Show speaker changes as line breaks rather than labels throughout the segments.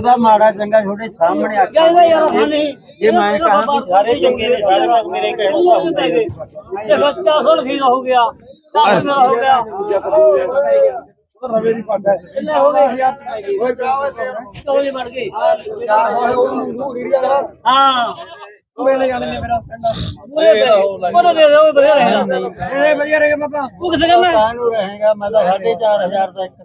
ਦਾ ਮਾੜਾ ਚੰਗਾ ਛੋਟੇ ਸਾਹਮਣੇ ਆ
ਹਾਂ
ਜੇ ਮੈਂ ਕਹਾਂ ਕਿ ਸਾਰੇ ਚੰਗੇ ਨੇ ਸਾਰੇ ਲੋਕ ਮੇਰੇ ਕਹੇ ਤਾਂ ਹੁੰਦੇ ਨੇ।
ਇਹ ਬੱਚਾ ਸੋਲ ਖੀਰ ਹੋ ਗਿਆ ਤਾਂ ਮੇਰਾ ਹੋ ਗਿਆ
ਰਵੇ ਦੀ ਹੈ
ਕਿੰਨੇ ਹੋ ਗਏ ਚੋਲੀ ਬਣ ਗਈ? ਹਾਂ। ਪੂਰੇ ਲੈ ਜਾਣੇ ਨੇ ਮੇਰਾ ਦੇ ਪੂਰੇ ਦੇ ਉਹ ਵਧੀਆ ਰਹੇਗਾ
ਇਹ ਵਧੀਆ ਰਹੇਗਾ ਬਾਬਾ।
ਤੂੰ ਕਿੱਥੇ
ਰਹੇਗਾ ਮੈਂ ਤਾਂ 4500 ਦਾ ਇੱਕ ਦੇ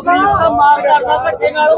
ਗਰੀਬ ਤਾਂ ਮਾਰ ਕਰਦਾ ਧੱਕੇ ਨਾਲ।